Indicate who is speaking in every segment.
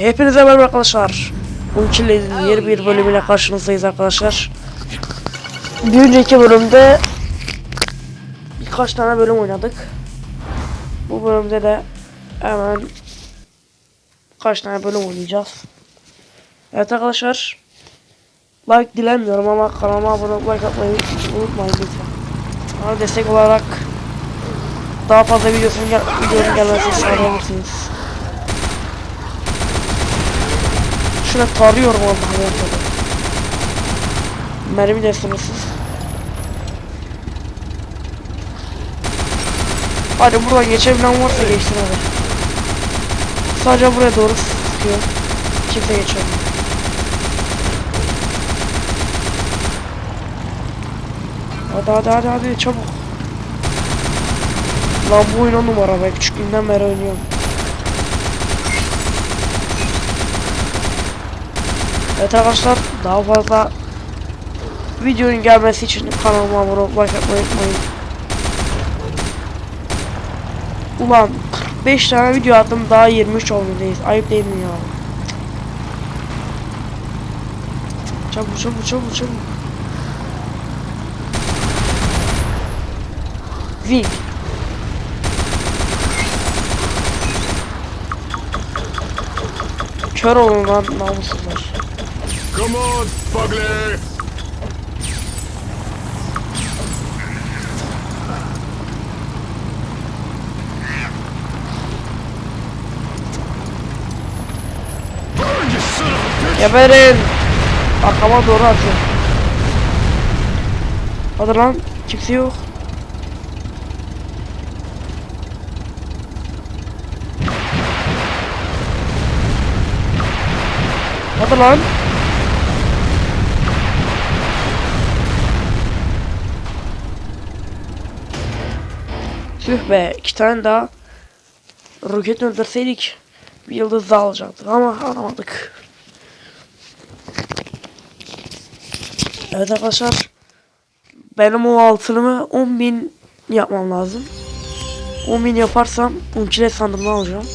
Speaker 1: Hepinize merhaba arkadaşlar. Ulti'nin yeni bir bölümüyle karşınızdayız arkadaşlar. Bir önceki bölümde birkaç tane bölüm oynadık. Bu bölümde de hemen birkaç tane bölüm oynayacağız. Evet arkadaşlar. Like dilemiyorum ama kanalıma abone olup like atmayı unutmayın lütfen. Bana destek olarak daha fazla videosun gel videonun gelmesini sağlayabilirsiniz. Şuna tarıyorum Allah'ım ortada. Mermi de sınırsız. Hadi buradan geçebilen varsa geçsin hadi. Sadece buraya doğru sıkıyor. Kimse geçemiyor. Hadi hadi hadi hadi çabuk. Lan bu oyun on numara be küçüklüğümden beri oynuyorum. Evet arkadaşlar daha fazla videonun gelmesi için kanalıma abone olup like atmayı unutmayın. Ulan 45 tane video attım daha 23 olmalıyız. Ayıp değil mi ya? Çabuk çabuk çabuk çabuk. Wing. Kör olun lan namussuzlar.
Speaker 2: Come on, bitch!
Speaker 1: Geberin. Arkama doğru atın. Hadi lan. Kimse yok. Hadi lan. Tüh be. iki tane daha roket öldürseydik bir yıldız daha alacaktık ama alamadık. Evet arkadaşlar. Benim o altınımı 10.000 yapmam lazım. 10.000 yaparsam Unkile sandığımı alacağım.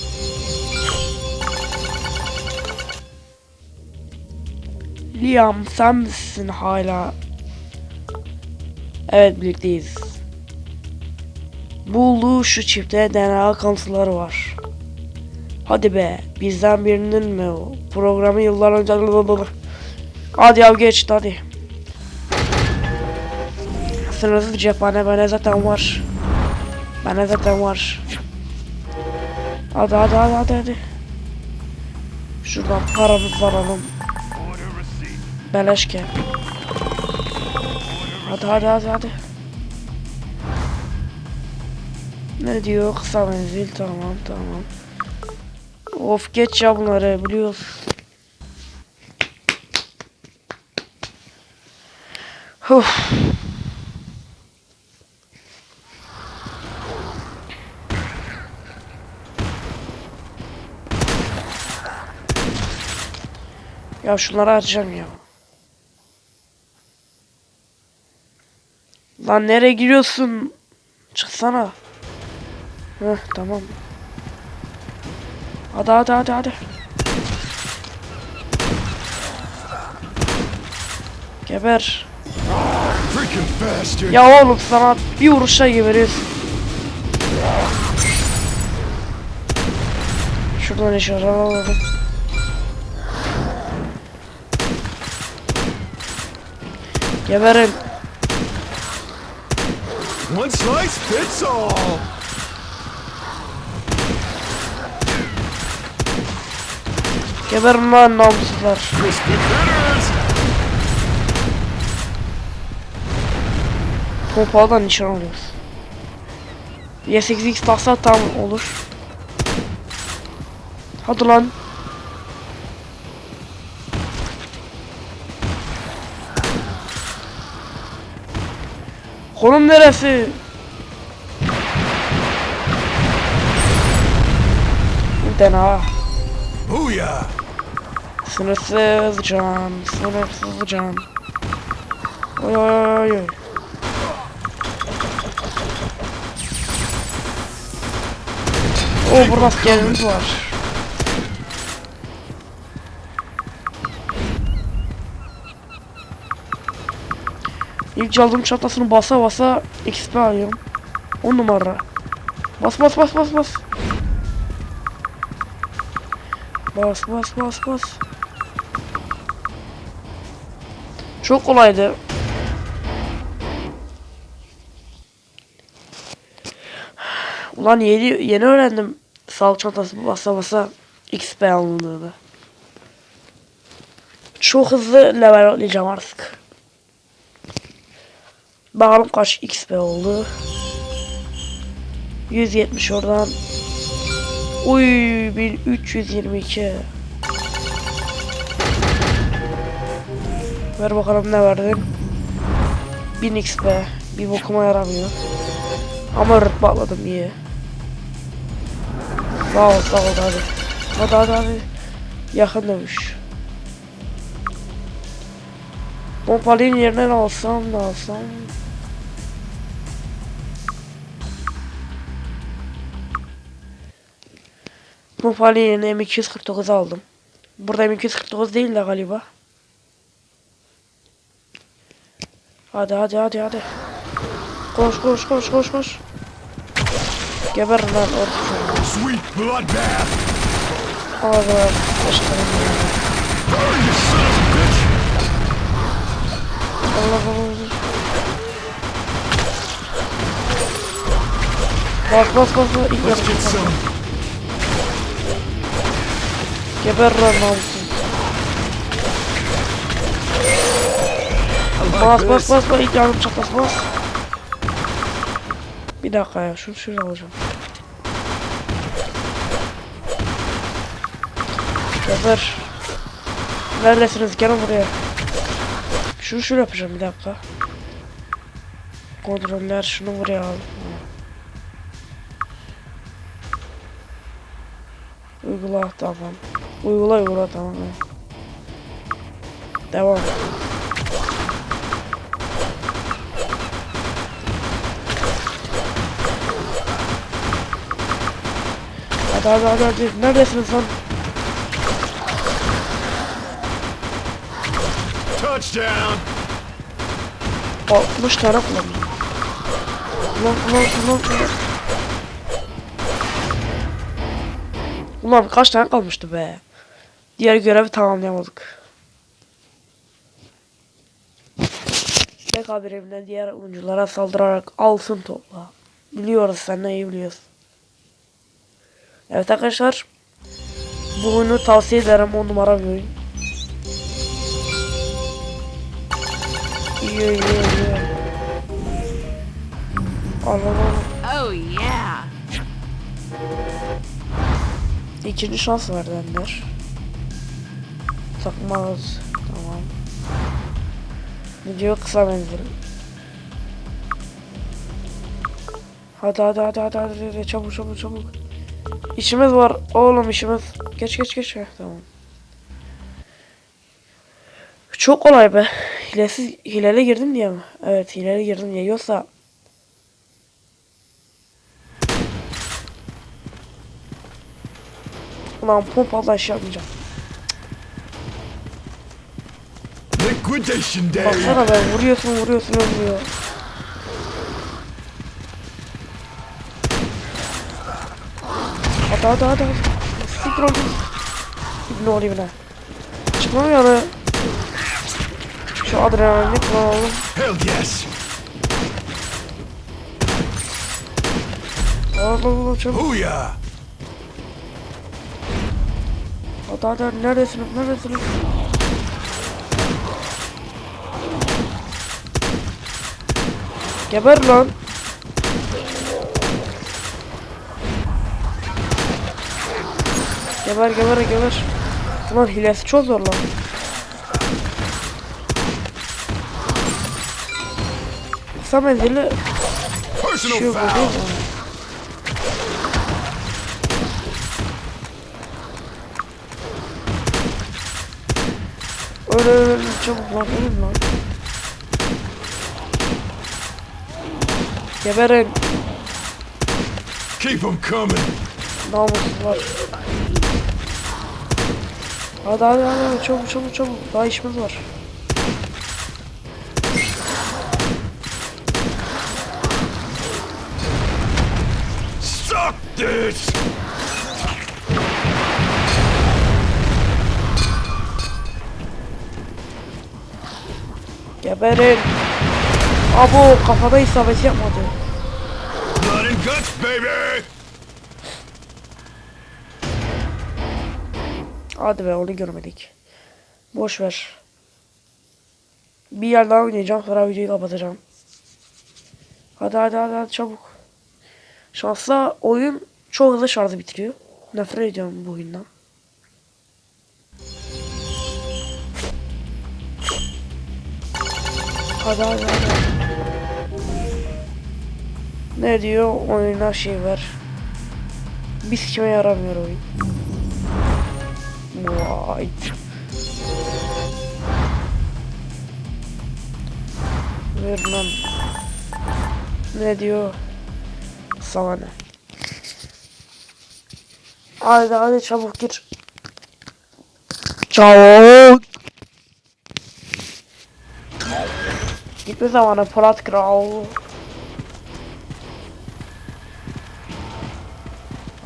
Speaker 1: Liam sen misin hala? Evet birlikteyiz. Bulduğu şu çifte DNA kanıtları var. Hadi be bizden birinin mi o? Programı yıllar önce... Hadi ya geç hadi. Sınırsız cephane bana zaten var. Bana zaten var. Hadi hadi hadi hadi hadi. Şuradan paramızı alalım. Beleşke. Hadi hadi hadi hadi. Ne diyor? Kısa menzil tamam tamam. Of geç ya bunları biliyoruz. Uf. Ya şunları harcayacağım ya. Lan nereye giriyorsun? Çıksana. Heh tamam. Hadi hadi hadi hadi. Geber. Ya oğlum sana bir vuruşa geberiyorsun. Şuradan eşyaları alalım. Geberin.
Speaker 2: One slice fits all!
Speaker 1: Geberin lan namussuzlar. Pompadan nişan alıyoruz. Y8X taksa tam olur. Hadi lan. Konum neresi? Dena.
Speaker 2: Booyah!
Speaker 1: Sınırsız can, sınırsız can. Oy oy oy. O oh, burada askerimiz var. İlk aldığım çantasını basa basa XP alıyorum. 10 numara. Bas bas bas bas bas. Bas bas bas bas. Çok kolaydı. Ulan yeni yeni öğrendim sağlık çantası basa basa XP alındığını. Çok hızlı level atlayacağım artık. Bakalım kaç XP oldu. 170 oradan. Uy 1322. Ver bakalım ne verdin. 1000 XP. Bir bokuma yaramıyor. Ama rıtma atladım iyi. Sağ ol sağ ol hadi. Hadi hadi hadi. Yakın dövüş. Pompalıyın yerine ne alsam ne alsam. Pompalı yerine M249 aldım. Burada M249 değil de galiba. Hadi hadi hadi hadi. Koş koş koş koş koş. Geber lan orada.
Speaker 2: Sweet bloodbath! A bitch!
Speaker 1: Allah Allah. Bas bas bas. İlk yapacağım. Geber lan namusun. Bas bas bas bas. İlk yardım çatlası bas. Bir dakika ya. Şunu şuraya alacağım. Geber. Neredesiniz? Gelin buraya. Şunu şöyle yapacağım bir dakika. Kontroller şunu buraya al. Uygula tamam. Uygula uygula tamam. Devam. Hadi hadi hadi hadi. Neredesiniz lan?
Speaker 2: Touchdown!
Speaker 1: 60 tane kullandım. Ulan ulan ulan ulan. Ulan kaç tane kalmıştı be. Diğer görevi tamamlayamadık. Tek haberimden diğer oyunculara saldırarak altın topla. Biliyoruz sen ne iyi biliyorsun. Evet arkadaşlar. Bu oyunu tavsiye ederim 10 numara bir oyun. İyi iyi iyi. Al.
Speaker 3: Oh, yeah.
Speaker 1: İkinci şans verdi Ender. Takmaz. Tamam. Video kısa menzil. Hadi hadi hadi hadi hadi, hadi. çabuk çabuk çabuk. İşimiz var oğlum işimiz. Geç geç geç. Heh, tamam. Çok kolay be. Hilesiz hilele girdim diye mi? Evet hilele girdim diye. Yoksa Ulan pompalı iş yapmayacağım.
Speaker 2: Liquidation day!
Speaker 1: Baksana be vuruyorsun vuruyorsun ölmüyor. Hadi hadi hadi. hadi. Siktir ol. İbni ol ibne. Çıkmam yani. Şu adrenalini kullanalım.
Speaker 2: Hell yes!
Speaker 1: Allah Allah çabuk.
Speaker 2: Booyah!
Speaker 1: Hadi hadi hadi. Neredesiniz neredesiniz? Geber lan. Geber geber geber. Ulan hilesi çok zor lan. Kısa menzilli şu bu değil mi? Öyle öyle çabuk lan ölün lan. Geberin.
Speaker 2: Keep them coming.
Speaker 1: Namussuzlar. Hadi hadi hadi çabuk çabuk çabuk. Daha işimiz var.
Speaker 2: Stop this.
Speaker 1: Geberin. Abo kafada isabet yapmadı.
Speaker 2: And guts, baby!
Speaker 1: Hadi be onu görmedik. Boş ver. Bir yer daha oynayacağım sonra videoyu kapatacağım. Hadi hadi hadi, hadi çabuk. Şansla oyun çok hızlı şarjı bitiriyor. Nefret ediyorum bu oyundan. Hadi hadi hadi. Ne diyor? Oyuna şey var. Biz kime yaramıyor oyun. Vay. Ver lan. Ne diyor? Sana ne? Hadi hadi çabuk gir. Çabuk. Gitme zamanı Polat Kral.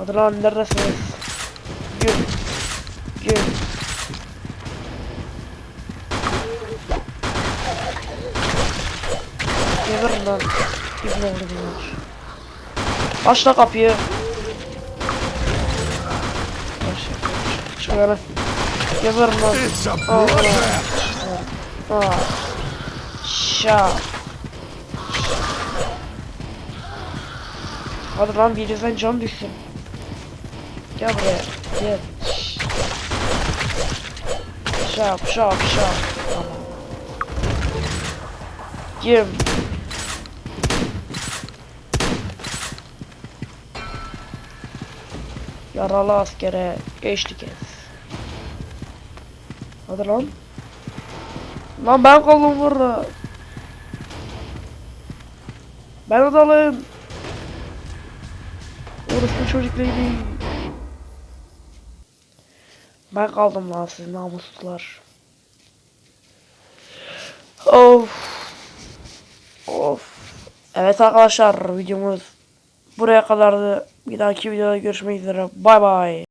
Speaker 1: Hadi lan neredesiniz? Gül. Gül. Geberin lan. İzin oldu bunlar. Aç da kapıyı. Aç. Şöyle. Geberin lan.
Speaker 2: It's a bloodbath!
Speaker 1: Aa. Şa. Hadi lan birinizden can düşsün. Gel buraya. Gel. Şap şap şap. Tamam. Gir. Yaralı askere eşlik et. Hadi lan. Lan ben kaldım burada. Ben adalım. Orası çocukları değil. Ben kaldım lan siz namussuzlar. Of. Of. Evet arkadaşlar videomuz buraya kadardı. Bir dahaki videoda görüşmek üzere. Bay bay.